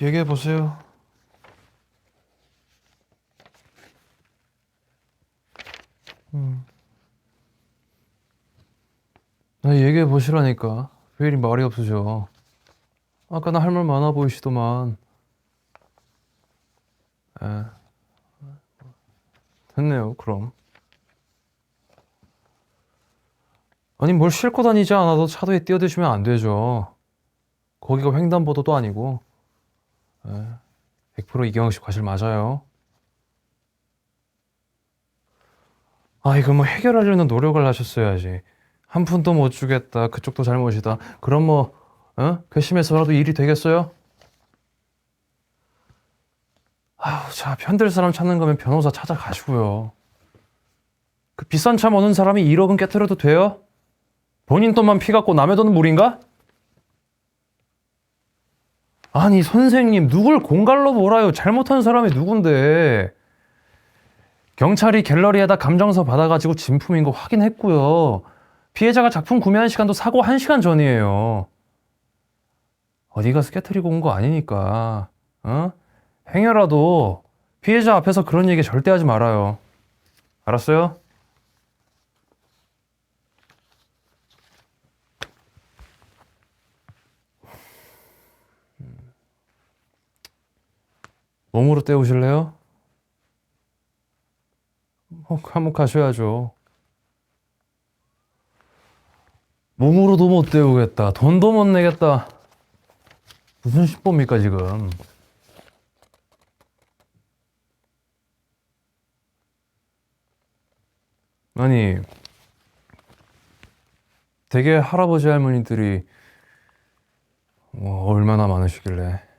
얘기해 보세요. 음. 아, 얘기해 보시라니까. 왜 이리 말이 없으셔? 아까는 할말 많아 보이시더만. 에. 됐네요, 그럼. 아니, 뭘 싣고 다니지 않아도 차도에 뛰어드시면 안 되죠. 거기가 횡단보도도 아니고. 에. 100% 이경영 씨 과실 맞아요. 아, 이거 뭐 해결하려는 노력을 하셨어야지. 한 푼도 못 주겠다. 그쪽도 잘못이다. 그럼 뭐, 어? 괘씸해서라도 일이 되겠어요? 아우, 자, 편들 사람 찾는 거면 변호사 찾아가시고요. 그 비싼 차 모는 사람이 1억은 깨트려도 돼요? 본인 돈만 피 갖고 남의 돈은 물인가? 아니, 선생님, 누굴 공갈로 몰아요? 잘못한 사람이 누군데? 경찰이 갤러리에다 감정서 받아가지고 진품인 거 확인했고요. 피해자가 작품 구매한 시간도 사고 1시간 전이에요. 어디 가서 깨트리고 온 거 아니니까. 어? 행여라도 피해자 앞에서 그런 얘기 절대 하지 말아요. 알았어요? 몸으로 때우실래요? 어, 한번 가셔야죠. 몸으로도 못 때우겠다. 돈도 못 내겠다. 무슨 신법입니까, 지금? 아니, 되게 할아버지 할머니들이 뭐 얼마나 많으시길래